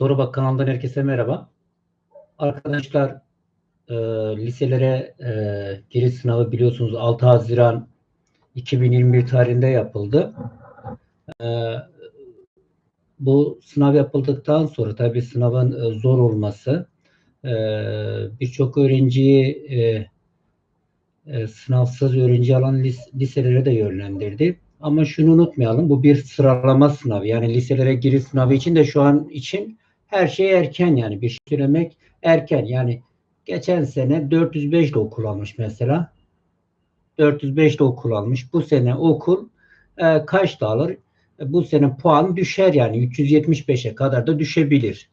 Soru Bak kanalından herkese merhaba. Arkadaşlar e, liselere e, giriş sınavı biliyorsunuz 6 Haziran 2021 tarihinde yapıldı. E, bu sınav yapıldıktan sonra tabii sınavın e, zor olması e, birçok öğrenciyi e, e, sınavsız öğrenci alan lis- liselere de yönlendirdi. Ama şunu unutmayalım bu bir sıralama sınavı. Yani liselere giriş sınavı için de şu an için her şey erken yani bir şey erken. Yani geçen sene 405 de okul almış mesela. 405 de okul almış. Bu sene okul e, kaç da alır? E, bu sene puan düşer yani 375'e kadar da düşebilir.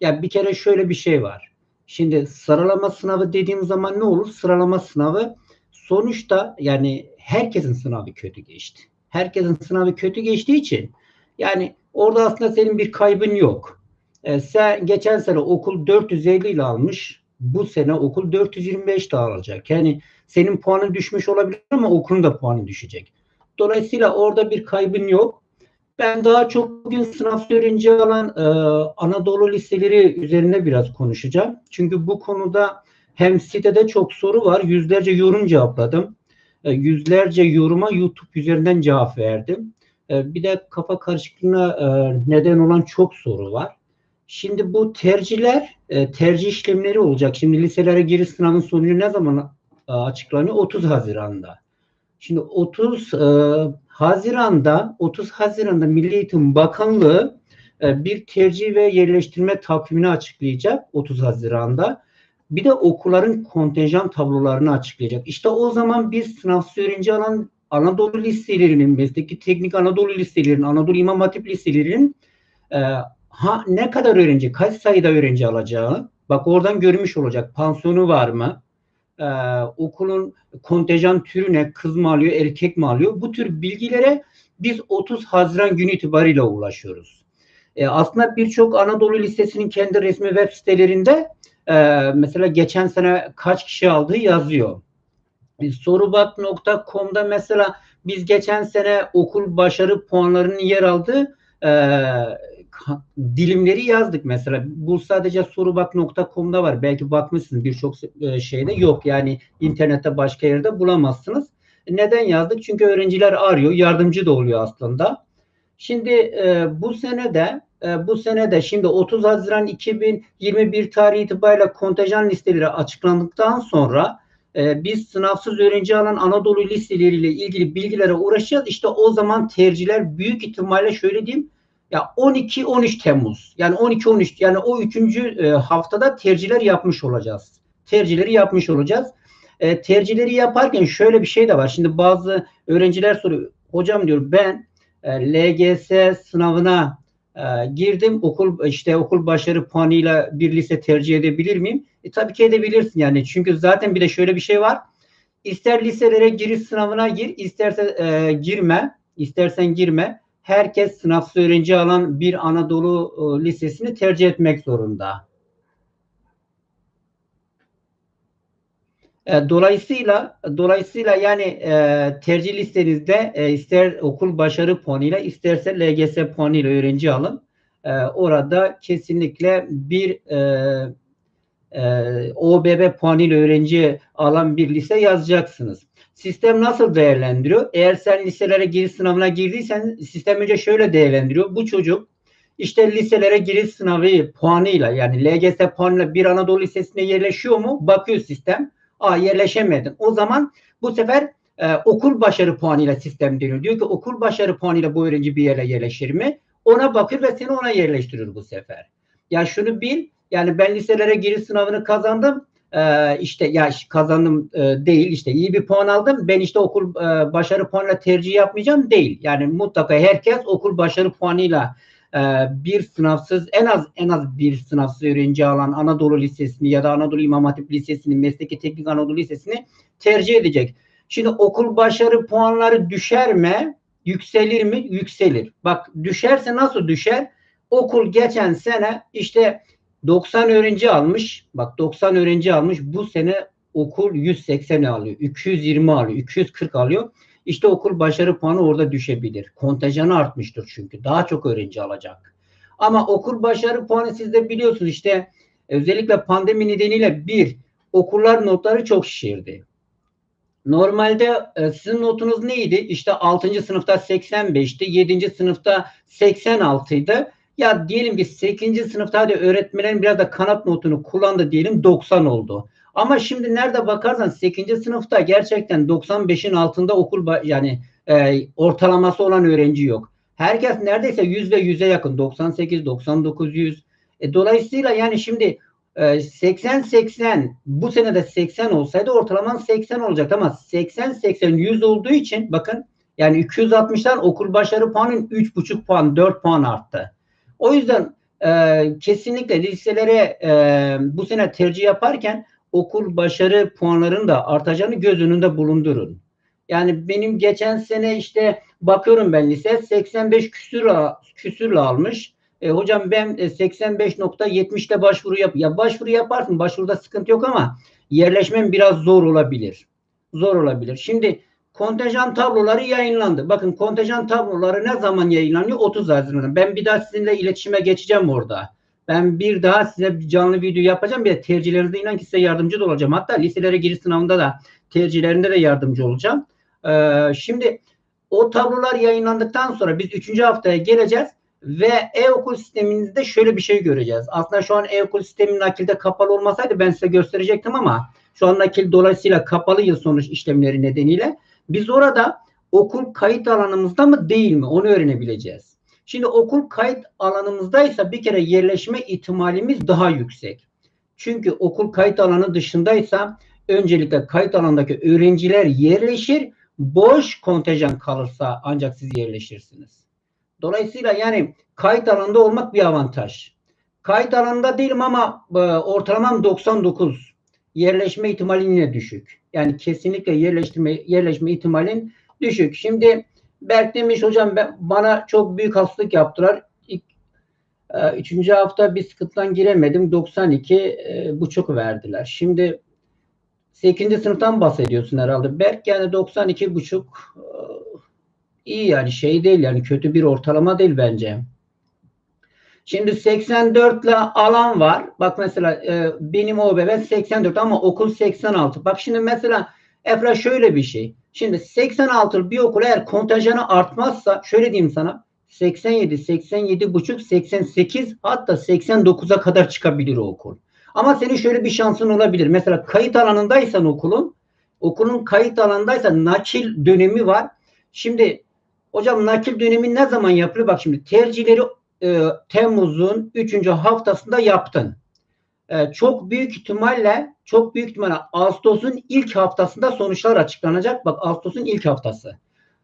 Yani bir kere şöyle bir şey var. Şimdi sıralama sınavı dediğim zaman ne olur? Sıralama sınavı sonuçta yani herkesin sınavı kötü geçti. Herkesin sınavı kötü geçtiği için yani orada aslında senin bir kaybın yok. E, sen geçen sene okul 450 ile almış. Bu sene okul 425 ile alacak. Yani senin puanın düşmüş olabilir ama okulun da puanı düşecek. Dolayısıyla orada bir kaybın yok. Ben daha çok bugün sınav öğrenci alan e, Anadolu liseleri üzerine biraz konuşacağım. Çünkü bu konuda hem sitede çok soru var. Yüzlerce yorum cevapladım. E, yüzlerce yoruma YouTube üzerinden cevap verdim. E, bir de kafa karışıklığına e, neden olan çok soru var. Şimdi bu tercihler, e, tercih işlemleri olacak. Şimdi liselere giriş sınavının sonucu ne zaman e, açıklanıyor? 30 Haziran'da. Şimdi 30 e, Haziran'da 30 Haziran'da Milli Eğitim Bakanlığı e, bir tercih ve yerleştirme takvimini açıklayacak 30 Haziran'da. Bir de okulların kontenjan tablolarını açıklayacak. İşte o zaman biz sınavsız öğrenci alan Anadolu liselerinin, mesleki teknik Anadolu liselerinin, Anadolu İmam Hatip liselerinin e, ha, ne kadar öğrenci, kaç sayıda öğrenci alacağı, bak oradan görmüş olacak. Pansiyonu var mı? Ee, okulun kontenjan türü ne? Kız mı alıyor, erkek mi alıyor? Bu tür bilgilere biz 30 Haziran günü itibariyle ulaşıyoruz. Ee, aslında birçok Anadolu Lisesi'nin kendi resmi web sitelerinde e, mesela geçen sene kaç kişi aldığı yazıyor. Sorubat.com'da mesela biz geçen sene okul başarı puanlarının yer aldığı e, dilimleri yazdık mesela. Bu sadece sorubak.com'da var. Belki bakmışsınız birçok e, şeyde yok. Yani internette başka yerde bulamazsınız. Neden yazdık? Çünkü öğrenciler arıyor. Yardımcı da oluyor aslında. Şimdi e, bu sene de e, bu sene de şimdi 30 Haziran 2021 tarihi itibariyle kontenjan listeleri açıklandıktan sonra e, biz sınavsız öğrenci alan Anadolu listeleriyle ilgili bilgilere uğraşacağız. İşte o zaman tercihler büyük ihtimalle şöyle diyeyim ya 12-13 Temmuz yani 12-13 yani o üçüncü e, haftada tercihler yapmış olacağız. Tercihleri yapmış olacağız. E, tercihleri yaparken şöyle bir şey de var. Şimdi bazı öğrenciler soruyor. Hocam diyor ben e, LGS sınavına e, girdim. Okul işte okul başarı puanıyla bir lise tercih edebilir miyim? E, tabii ki edebilirsin yani. Çünkü zaten bir de şöyle bir şey var. İster liselere giriş sınavına gir, isterse e, girme, istersen girme herkes sınavsız öğrenci alan bir Anadolu e, lisesini tercih etmek zorunda. E, dolayısıyla dolayısıyla yani e, tercih listenizde e, ister okul başarı puanıyla isterse LGS puanıyla öğrenci alın. E, orada kesinlikle bir e, e, OBB puanıyla öğrenci alan bir lise yazacaksınız. Sistem nasıl değerlendiriyor? Eğer sen liselere giriş sınavına girdiysen sistem önce şöyle değerlendiriyor. Bu çocuk işte liselere giriş sınavı puanıyla yani LGS puanıyla bir Anadolu Lisesi'ne yerleşiyor mu? Bakıyor sistem. Aa yerleşemedin. O zaman bu sefer e, okul başarı puanıyla sistem deniyor. Diyor ki okul başarı puanıyla bu öğrenci bir yere yerleşir mi? Ona bakıyor ve seni ona yerleştirir bu sefer. Ya şunu bil. Yani ben liselere giriş sınavını kazandım e, işte ya kazandım e, değil işte iyi bir puan aldım ben işte okul e, başarı puanıyla tercih yapmayacağım değil. Yani mutlaka herkes okul başarı puanıyla e, bir sınavsız en az en az bir sınavsız öğrenci alan Anadolu Lisesi'ni ya da Anadolu İmam Hatip Lisesi'ni mesleki teknik Anadolu Lisesi'ni tercih edecek. Şimdi okul başarı puanları düşer mi? Yükselir mi? Yükselir. Bak düşerse nasıl düşer? Okul geçen sene işte 90 öğrenci almış. Bak 90 öğrenci almış. Bu sene okul 180 alıyor. 220 alıyor. 240 alıyor. İşte okul başarı puanı orada düşebilir. Kontenjanı artmıştır çünkü. Daha çok öğrenci alacak. Ama okul başarı puanı siz de biliyorsunuz işte özellikle pandemi nedeniyle bir okullar notları çok şişirdi. Normalde e, sizin notunuz neydi? İşte 6. sınıfta 85'ti, 7. sınıfta 86 idi. Ya diyelim ki 8. sınıfta hadi öğretmenlerin biraz da kanat notunu kullandı diyelim 90 oldu. Ama şimdi nerede bakarsan 8. sınıfta gerçekten 95'in altında okul yani e, ortalaması olan öğrenci yok. Herkes neredeyse 100 ve 100'e yakın 98, 99, 100. E, dolayısıyla yani şimdi 80-80 e, bu sene de 80 olsaydı ortalaman 80 olacaktı ama 80-80 100 olduğu için bakın yani 260'dan okul başarı puanın 3,5 puan 4 puan arttı. O yüzden e, kesinlikle liselere e, bu sene tercih yaparken okul başarı puanlarının da artacağını göz önünde bulundurun. Yani benim geçen sene işte bakıyorum ben lise 85 küsür küsürle almış. E, hocam ben 85.70'te e, başvuru yap. Ya başvuru yaparsın. Başvuruda sıkıntı yok ama yerleşmem biraz zor olabilir. Zor olabilir. Şimdi kontenjan tabloları yayınlandı. Bakın kontenjan tabloları ne zaman yayınlanıyor? 30 Haziran'da. Ben bir daha sizinle iletişime geçeceğim orada. Ben bir daha size bir canlı video yapacağım. Bir de tercihlerinizde inan ki size yardımcı da olacağım. Hatta liselere giriş sınavında da tercihlerinde de yardımcı olacağım. Ee, şimdi o tablolar yayınlandıktan sonra biz 3. haftaya geleceğiz ve e-okul sisteminizde şöyle bir şey göreceğiz. Aslında şu an e-okul sistemi nakilde kapalı olmasaydı ben size gösterecektim ama şu an nakil dolayısıyla kapalı yıl sonuç işlemleri nedeniyle biz orada okul kayıt alanımızda mı değil mi onu öğrenebileceğiz. Şimdi okul kayıt alanımızdaysa bir kere yerleşme ihtimalimiz daha yüksek. Çünkü okul kayıt alanı dışındaysa öncelikle kayıt alandaki öğrenciler yerleşir, boş kontenjan kalırsa ancak siz yerleşirsiniz. Dolayısıyla yani kayıt alanında olmak bir avantaj. Kayıt alanında değilim ama e, ortalamam 99. Yerleşme ihtimali yine düşük. Yani kesinlikle yerleştirme yerleşme ihtimalin düşük. Şimdi Berk demiş hocam ben, bana çok büyük hastalık yaptılar. İlk, e, üçüncü hafta bir sıkıntıdan giremedim. 92 e, buçuk verdiler. Şimdi 8. sınıftan bahsediyorsun herhalde. Berk yani 92 buçuk e, iyi yani şey değil yani kötü bir ortalama değil bence. Şimdi 84 ile alan var. Bak mesela e, benim o bebek 84 ama okul 86. Bak şimdi mesela Efra şöyle bir şey. Şimdi 86 bir okul eğer kontenjanı artmazsa şöyle diyeyim sana 87, 87 buçuk, 88 hatta 89'a kadar çıkabilir o okul. Ama senin şöyle bir şansın olabilir. Mesela kayıt alanındaysan okulun, okulun kayıt alanındaysa nakil dönemi var. Şimdi hocam nakil dönemi ne zaman yapılıyor? Bak şimdi tercihleri e, Temmuz'un 3. haftasında yaptın. E, çok büyük ihtimalle çok büyük ihtimalle Ağustos'un ilk haftasında sonuçlar açıklanacak. Bak Ağustos'un ilk haftası.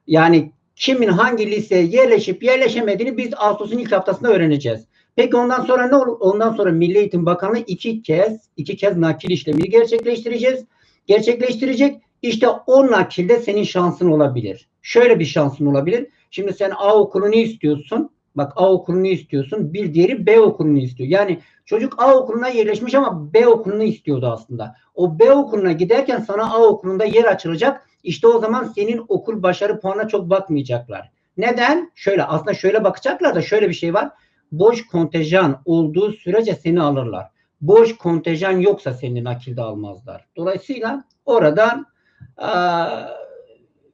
Yani kimin hangi liseye yerleşip yerleşemediğini biz Ağustos'un ilk haftasında öğreneceğiz. Peki ondan sonra ne olur? Ondan sonra Milli Eğitim Bakanlığı iki kez iki kez nakil işlemini gerçekleştireceğiz. Gerçekleştirecek. İşte o nakilde senin şansın olabilir. Şöyle bir şansın olabilir. Şimdi sen A okulunu istiyorsun. Bak A okulunu istiyorsun. Bir diğeri B okulunu istiyor. Yani çocuk A okuluna yerleşmiş ama B okulunu istiyordu aslında. O B okuluna giderken sana A okulunda yer açılacak. İşte o zaman senin okul başarı puanına çok bakmayacaklar. Neden? Şöyle aslında şöyle bakacaklar da şöyle bir şey var boş kontenjan olduğu sürece seni alırlar. Boş kontenjan yoksa seni nakilde almazlar. Dolayısıyla oradan e,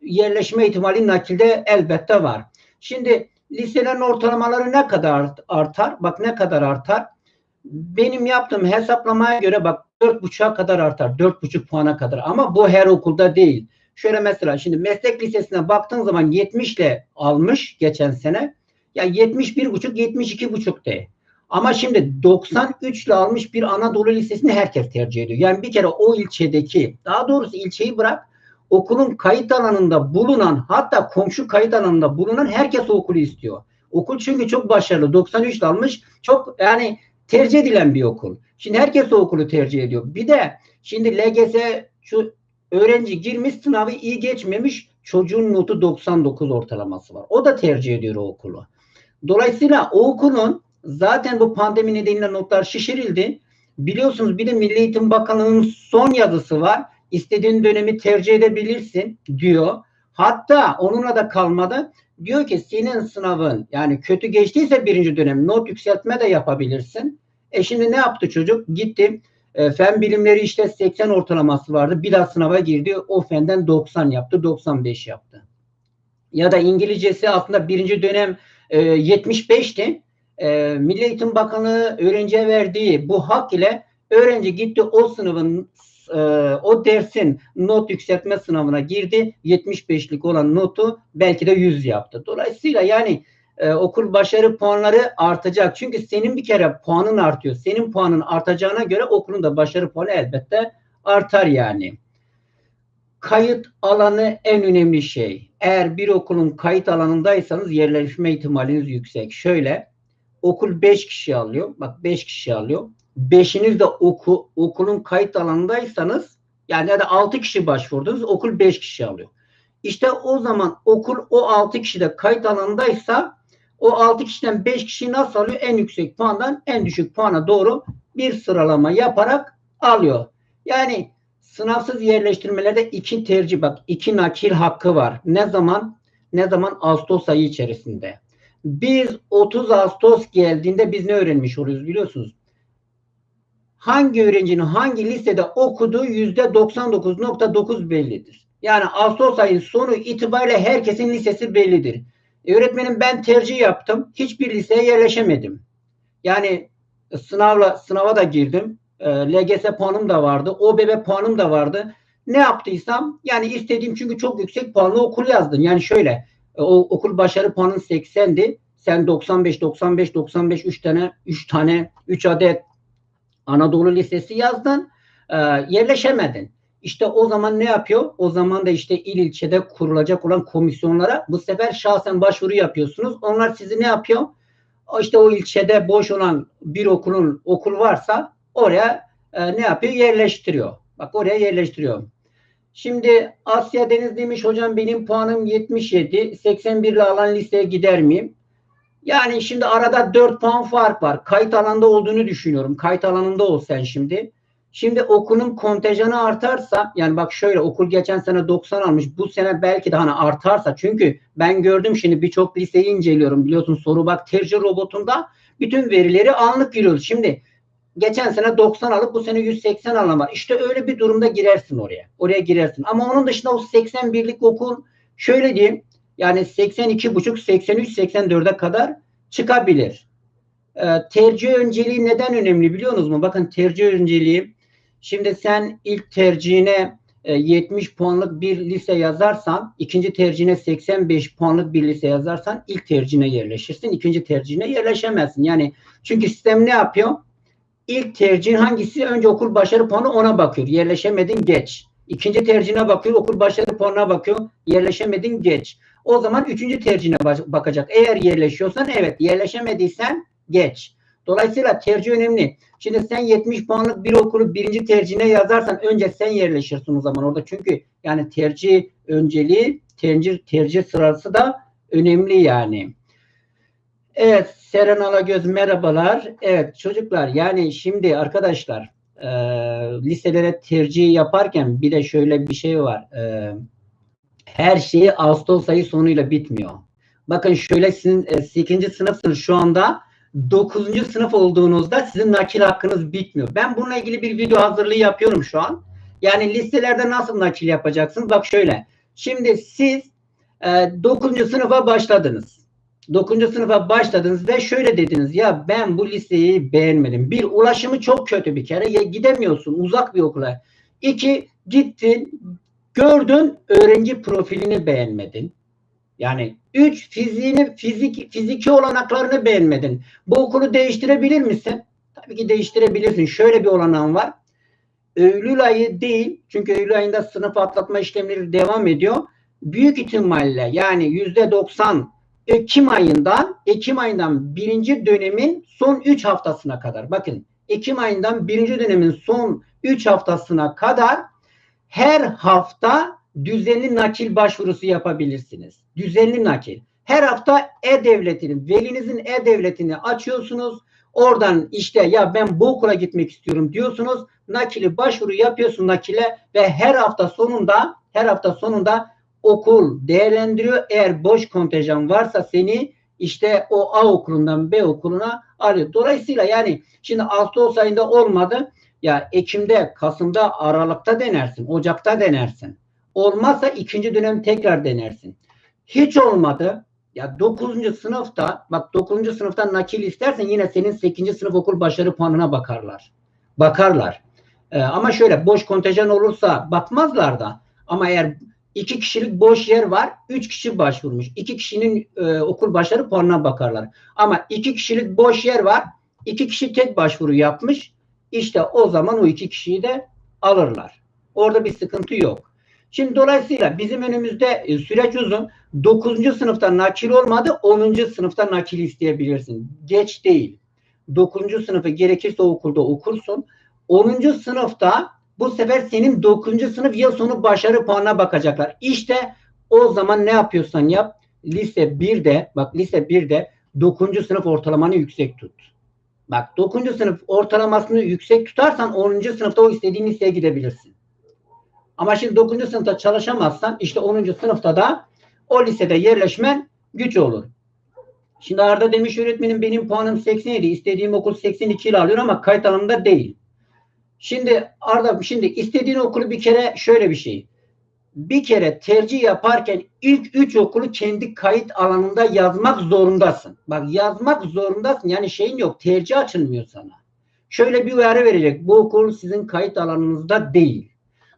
yerleşme ihtimali nakilde elbette var. Şimdi liselerin ortalamaları ne kadar artar? Bak ne kadar artar? Benim yaptığım hesaplamaya göre bak 4.5'a kadar artar. 4.5 puana kadar. Ama bu her okulda değil. Şöyle mesela şimdi meslek lisesine baktığın zaman 70 ile almış geçen sene. Ya 71,5 72,5 de. Ama şimdi 93 ile almış bir Anadolu Lisesi'ni herkes tercih ediyor. Yani bir kere o ilçedeki daha doğrusu ilçeyi bırak okulun kayıt alanında bulunan hatta komşu kayıt alanında bulunan herkes o okulu istiyor. Okul çünkü çok başarılı. 93 ile almış. Çok yani tercih edilen bir okul. Şimdi herkes o okulu tercih ediyor. Bir de şimdi LGS şu öğrenci girmiş sınavı iyi geçmemiş çocuğun notu 99 ortalaması var. O da tercih ediyor o okulu. Dolayısıyla o okulun zaten bu pandemi nedeniyle notlar şişirildi. Biliyorsunuz bir de Milli Eğitim Bakanlığı'nın son yazısı var. İstediğin dönemi tercih edebilirsin diyor. Hatta onunla da kalmadı. diyor ki senin sınavın yani kötü geçtiyse birinci dönem not yükseltme de yapabilirsin. E şimdi ne yaptı çocuk? Gitti e, fen bilimleri işte 80 ortalaması vardı. Bir daha sınava girdi. O fenden 90 yaptı. 95 yaptı. Ya da İngilizcesi aslında birinci dönem e, 75'ti. E, Milli Eğitim Bakanlığı öğrenciye verdiği bu hak ile öğrenci gitti o sınıfın e, o dersin not yükseltme sınavına girdi. 75'lik olan notu belki de 100 yaptı. Dolayısıyla yani e, okul başarı puanları artacak. Çünkü senin bir kere puanın artıyor. Senin puanın artacağına göre okulun da başarı puanı elbette artar yani. Kayıt alanı en önemli şey. Eğer bir okulun kayıt alanındaysanız yerleşme ihtimaliniz yüksek. Şöyle okul 5 kişi alıyor. Bak 5 kişi alıyor. Beşiniz de oku, okulun kayıt alanındaysanız yani ya da 6 kişi başvurdunuz okul 5 kişi alıyor. İşte o zaman okul o 6 kişi de kayıt alanındaysa o 6 kişiden 5 kişi nasıl alıyor? En yüksek puandan en düşük puana doğru bir sıralama yaparak alıyor. Yani sınavsız yerleştirmelerde iki tercih bak iki nakil hakkı var. Ne zaman? Ne zaman? Ağustos ayı içerisinde. Biz 30 Ağustos geldiğinde biz ne öğrenmiş oluyoruz biliyorsunuz? Hangi öğrencinin hangi lisede okuduğu yüzde 99.9 bellidir. Yani Ağustos ayın sonu itibariyle herkesin lisesi bellidir. E, öğretmenim ben tercih yaptım. Hiçbir liseye yerleşemedim. Yani sınavla sınava da girdim. E, LGS puanım da vardı. OBB puanım da vardı. Ne yaptıysam yani istediğim çünkü çok yüksek puanlı okul yazdın. Yani şöyle e, o okul başarı puanın 80'di. Sen 95 95 95 3 tane 3 tane 3 adet Anadolu Lisesi yazdın. E, yerleşemedin. İşte o zaman ne yapıyor? O zaman da işte il ilçede kurulacak olan komisyonlara bu sefer şahsen başvuru yapıyorsunuz. Onlar sizi ne yapıyor? İşte o ilçede boş olan bir okulun okul varsa oraya e, ne yapıyor? Yerleştiriyor. Bak oraya yerleştiriyor. Şimdi Asya Deniz demiş hocam benim puanım 77. 81 ile alan liseye gider miyim? Yani şimdi arada 4 puan fark var. Kayıt alanda olduğunu düşünüyorum. Kayıt alanında ol sen şimdi. Şimdi okulun kontenjanı artarsa yani bak şöyle okul geçen sene 90 almış bu sene belki de hani artarsa çünkü ben gördüm şimdi birçok liseyi inceliyorum biliyorsun soru bak tercih robotunda bütün verileri anlık giriyoruz. Şimdi geçen sene 90 alıp bu sene 180 alan var. İşte öyle bir durumda girersin oraya. Oraya girersin. Ama onun dışında o 81'lik okul şöyle diyeyim yani 82,5 83 84'e kadar çıkabilir. Ee, tercih önceliği neden önemli biliyor musunuz mu? Bakın tercih önceliği Şimdi sen ilk tercihine 70 e, puanlık bir lise yazarsan, ikinci tercihine 85 puanlık bir lise yazarsan ilk tercihine yerleşirsin. ikinci tercihine yerleşemezsin. Yani çünkü sistem ne yapıyor? İlk tercihin hangisi? Önce okul başarı puanı ona bakıyor. Yerleşemedin geç. İkinci tercihine bakıyor. Okul başarı puanına bakıyor. Yerleşemedin geç. O zaman üçüncü tercihine bakacak. Eğer yerleşiyorsan evet. Yerleşemediysen geç. Dolayısıyla tercih önemli. Şimdi sen 70 puanlık bir okulu birinci tercihine yazarsan önce sen yerleşirsin o zaman orada. Çünkü yani tercih önceliği, tercih, tercih sırası da önemli yani. Evet Seren Alagöz merhabalar. Evet çocuklar yani şimdi arkadaşlar e, liselere tercih yaparken bir de şöyle bir şey var. E, her şeyi Ağustos ayı sonuyla bitmiyor. Bakın şöyle sizin e, 8. sınıfsınız şu anda 9. sınıf olduğunuzda sizin nakil hakkınız bitmiyor. Ben bununla ilgili bir video hazırlığı yapıyorum şu an. Yani listelerde nasıl nakil yapacaksınız? Bak şöyle. Şimdi siz e, 9. sınıfa başladınız. 9. sınıfa başladınız ve şöyle dediniz ya ben bu liseyi beğenmedim. Bir ulaşımı çok kötü bir kere. Ya gidemiyorsun uzak bir okula. İki gittin gördün öğrenci profilini beğenmedin. Yani üç fiziğini, fizik, fiziki olanaklarını beğenmedin. Bu okulu değiştirebilir misin? Tabii ki değiştirebilirsin. Şöyle bir olanağın var. Eylül ayı değil. Çünkü Eylül ayında sınıf atlatma işlemleri devam ediyor. Büyük ihtimalle yani yüzde doksan Ekim ayından Ekim ayından birinci dönemin son üç haftasına kadar. Bakın Ekim ayından birinci dönemin son üç haftasına kadar her hafta düzenli nakil başvurusu yapabilirsiniz. Düzenli nakil. Her hafta e-devletinin, velinizin e-devletini açıyorsunuz. Oradan işte ya ben bu okula gitmek istiyorum diyorsunuz. Nakili başvuru yapıyorsun nakile ve her hafta sonunda her hafta sonunda okul değerlendiriyor. Eğer boş kontenjan varsa seni işte o A okulundan B okuluna alıyor. Dolayısıyla yani şimdi Ağustos ayında olmadı. Ya Ekim'de, Kasım'da, Aralık'ta denersin. Ocak'ta denersin. Olmazsa ikinci dönem tekrar denersin. Hiç olmadı. Ya 9. sınıfta bak 9. sınıftan nakil istersen yine senin 8. sınıf okul başarı puanına bakarlar. Bakarlar. Ee, ama şöyle boş kontenjan olursa bakmazlar da ama eğer iki kişilik boş yer var, üç kişi başvurmuş. İki kişinin e, okul başarı puanına bakarlar. Ama iki kişilik boş yer var, iki kişi tek başvuru yapmış. İşte o zaman o iki kişiyi de alırlar. Orada bir sıkıntı yok. Şimdi dolayısıyla bizim önümüzde e, süreç uzun. 9. sınıfta nakil olmadı. 10. sınıfta nakil isteyebilirsin. Geç değil. 9. sınıfı gerekirse okulda okursun. 10. sınıfta bu sefer senin 9. sınıf yıl sonu başarı puanına bakacaklar. İşte o zaman ne yapıyorsan yap. Lise 1'de bak lise 1'de 9. sınıf ortalamanı yüksek tut. Bak 9. sınıf ortalamasını yüksek tutarsan 10. sınıfta o istediğin liseye gidebilirsin. Ama şimdi 9. sınıfta çalışamazsan işte 10. sınıfta da o lisede yerleşmen güç olur. Şimdi Arda demiş öğretmenim benim puanım 87. istediğim okul 82 ile alıyor ama kayıt alanında değil. Şimdi Arda şimdi istediğin okulu bir kere şöyle bir şey. Bir kere tercih yaparken ilk üç okulu kendi kayıt alanında yazmak zorundasın. Bak yazmak zorundasın. Yani şeyin yok. Tercih açılmıyor sana. Şöyle bir uyarı verecek. Bu okul sizin kayıt alanınızda değil.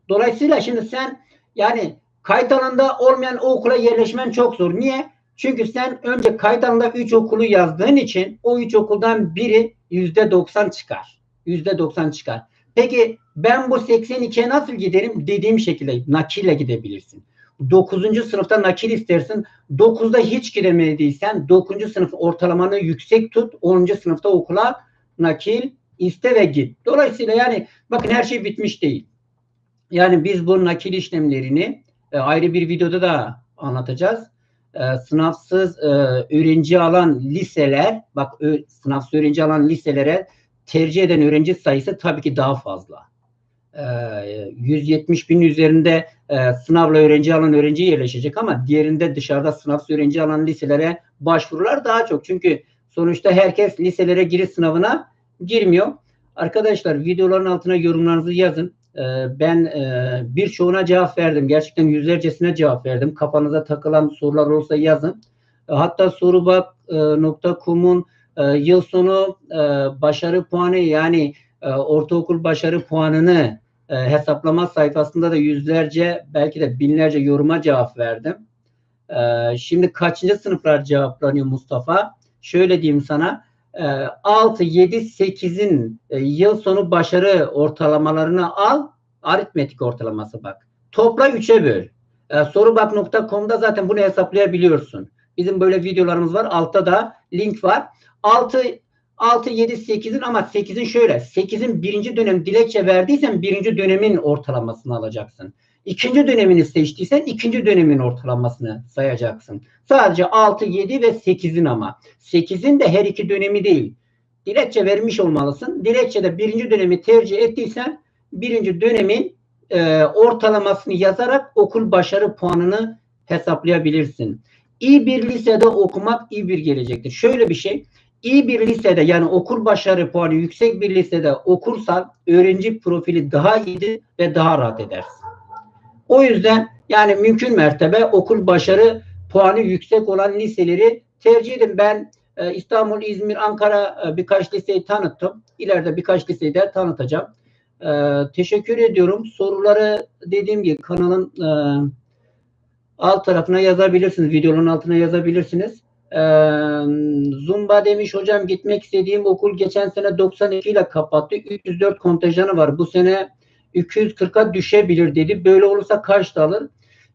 Dolayısıyla şimdi sen yani kayıt alanında olmayan o okula yerleşmen çok zor. Niye? Çünkü sen önce kayıt alanında 3 okulu yazdığın için o 3 okuldan biri %90 çıkar. %90 çıkar. Peki ben bu 82'ye nasıl giderim? Dediğim şekilde nakille gidebilirsin. 9. sınıfta nakil istersin. 9'da hiç gidemediysen 9. sınıf ortalamanı yüksek tut. 10. sınıfta okula nakil iste ve git. Dolayısıyla yani bakın her şey bitmiş değil. Yani biz bu nakil işlemlerini e, ayrı bir videoda da anlatacağız. E, sınavsız e, öğrenci alan liseler, bak ö, sınavsız öğrenci alan liselere tercih eden öğrenci sayısı tabii ki daha fazla. E, 170 bin üzerinde e, sınavla öğrenci alan öğrenci yerleşecek ama diğerinde dışarıda sınavsız öğrenci alan liselere başvurular daha çok. Çünkü sonuçta herkes liselere giriş sınavına girmiyor. Arkadaşlar videoların altına yorumlarınızı yazın. Ee, ben e, birçoğuna cevap verdim. Gerçekten yüzlercesine cevap verdim. Kafanıza takılan sorular olursa yazın. E, hatta sorubak.com'un e, yıl sonu başarı puanı yani ortaokul başarı puanını hesaplama sayfasında da yüzlerce belki de binlerce yoruma cevap verdim. Şimdi kaçıncı sınıflar cevaplanıyor Mustafa? Şöyle diyeyim sana 6, 7, 8'in yıl sonu başarı ortalamalarını al. Aritmetik ortalaması bak. Topla 3'e böl. E, sorubak.com'da zaten bunu hesaplayabiliyorsun. Bizim böyle videolarımız var. Altta da link var. 6 6, 7, 8'in ama 8'in şöyle. 8'in birinci dönem dilekçe verdiysen birinci dönemin ortalamasını alacaksın. İkinci dönemini seçtiysen ikinci dönemin ortalamasını sayacaksın. Sadece 6, 7 ve 8'in ama. 8'in de her iki dönemi değil. Dilekçe vermiş olmalısın. Dilekçede birinci dönemi tercih ettiysen birinci dönemin e, ortalamasını yazarak okul başarı puanını hesaplayabilirsin. İyi bir lisede okumak iyi bir gelecektir. Şöyle bir şey. İyi bir lisede yani okul başarı puanı yüksek bir lisede okursan öğrenci profili daha iyidir ve daha rahat edersin. O yüzden yani mümkün mertebe okul başarı puanı yüksek olan liseleri tercih edin. Ben e, İstanbul, İzmir, Ankara e, birkaç liseyi tanıttım. İleride birkaç liseyi de tanıtacağım. E, teşekkür ediyorum. Soruları dediğim gibi kanalın e, alt tarafına yazabilirsiniz. Videonun altına yazabilirsiniz. E, Zumba demiş hocam gitmek istediğim okul geçen sene 92 ile kapattı. 304 kontenjanı var. Bu sene 240'a düşebilir dedi. Böyle olursa kaç alır?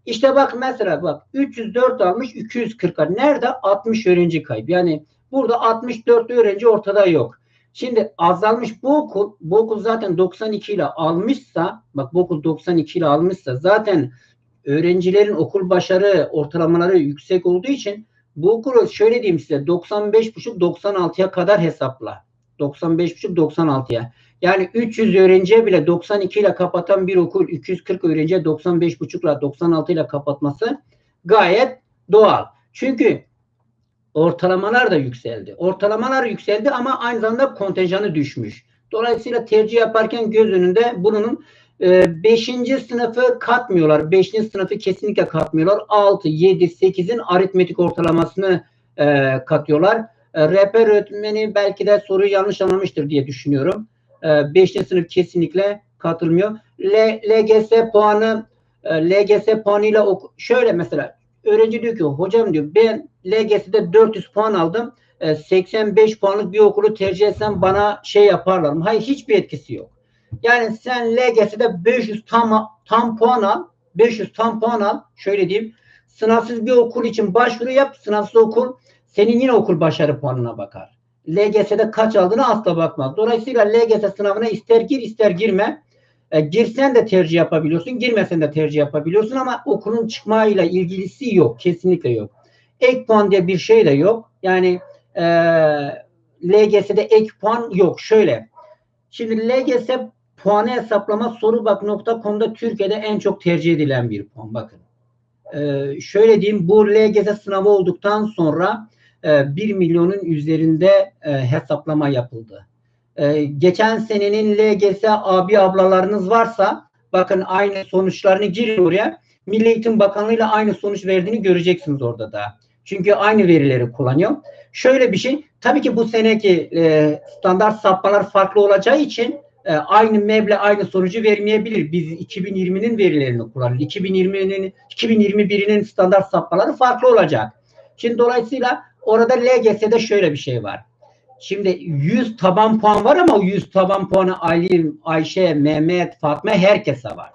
İşte bak mesela bak 304 almış 240'a. Nerede? 60 öğrenci kayıp. Yani burada 64 öğrenci ortada yok. Şimdi azalmış bu okul, bu okul zaten 92 ile almışsa, bak bu okul 92 ile almışsa zaten öğrencilerin okul başarı ortalamaları yüksek olduğu için bu okulu şöyle diyeyim size 95,5-96'ya kadar hesapla. 95,5-96'ya. Yani 300 öğrenciye bile 92 ile kapatan bir okul 240 öğrenciye 95,5 ile 96 ile kapatması Gayet doğal. Çünkü ortalamalar da yükseldi. Ortalamalar yükseldi ama aynı zamanda kontenjanı düşmüş. Dolayısıyla tercih yaparken göz önünde bunun 5. sınıfı katmıyorlar. 5. sınıfı kesinlikle katmıyorlar. 6, 7, 8'in aritmetik ortalamasını e, katıyorlar. E, rehber öğretmeni belki de soruyu yanlış anlamıştır diye düşünüyorum. 5. sınıf kesinlikle katılmıyor. L, LGS puanı e, LGS puanıyla oku, şöyle mesela öğrenci diyor ki hocam diyor ben LGS'de 400 puan aldım. E, 85 puanlık bir okulu tercih etsem bana şey yaparlar mı? Hayır hiçbir etkisi yok. Yani sen LGS'de 500 tam tam puan al. 500 tam puan al. Şöyle diyeyim. Sınavsız bir okul için başvuru yap. Sınavsız okul senin yine okul başarı puanına bakar. LGS'de kaç aldığını asla bakmaz. Dolayısıyla LGS sınavına ister gir ister girme. E, girsen de tercih yapabiliyorsun, girmesen de tercih yapabiliyorsun ama okulun çıkmayla ilgilisi yok. Kesinlikle yok. Ek puan diye bir şey de yok. Yani e, LGS'de ek puan yok. Şöyle. Şimdi LGS puanı hesaplama sorubak.com'da Türkiye'de en çok tercih edilen bir puan. Bakın. Ee, şöyle diyeyim bu LGS sınavı olduktan sonra e, 1 milyonun üzerinde e, hesaplama yapıldı. E, geçen senenin LGS abi ablalarınız varsa bakın aynı sonuçlarını girin oraya. Milli Eğitim Bakanlığı ile aynı sonuç verdiğini göreceksiniz orada da. Çünkü aynı verileri kullanıyor. Şöyle bir şey, tabii ki bu seneki e, standart sapmalar farklı olacağı için e, aynı meble aynı sonucu vermeyebilir. Biz 2020'nin verilerini kullanıyoruz. 2020'nin 2021'in standart sapmaları farklı olacak. Şimdi dolayısıyla orada LGS'de şöyle bir şey var. Şimdi 100 taban puan var ama 100 taban puanı Ali, Ayşe, Mehmet, Fatma herkese var.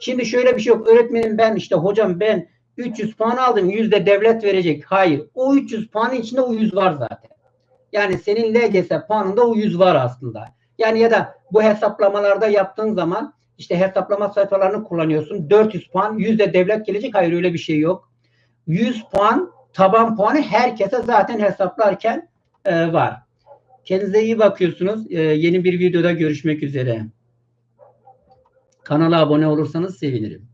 Şimdi şöyle bir şey yok. Öğretmenim ben işte hocam ben 300 puan aldım. 100 de devlet verecek. Hayır. O 300 puanın içinde o 100 var zaten. Yani senin LGS puanında o 100 var aslında. Yani ya da bu hesaplamalarda yaptığın zaman işte hesaplama sayfalarını kullanıyorsun. 400 puan, 100 de devlet gelecek. Hayır öyle bir şey yok. 100 puan taban puanı herkese zaten hesaplarken e, var. Kendinize iyi bakıyorsunuz. E, yeni bir videoda görüşmek üzere. Kanala abone olursanız sevinirim.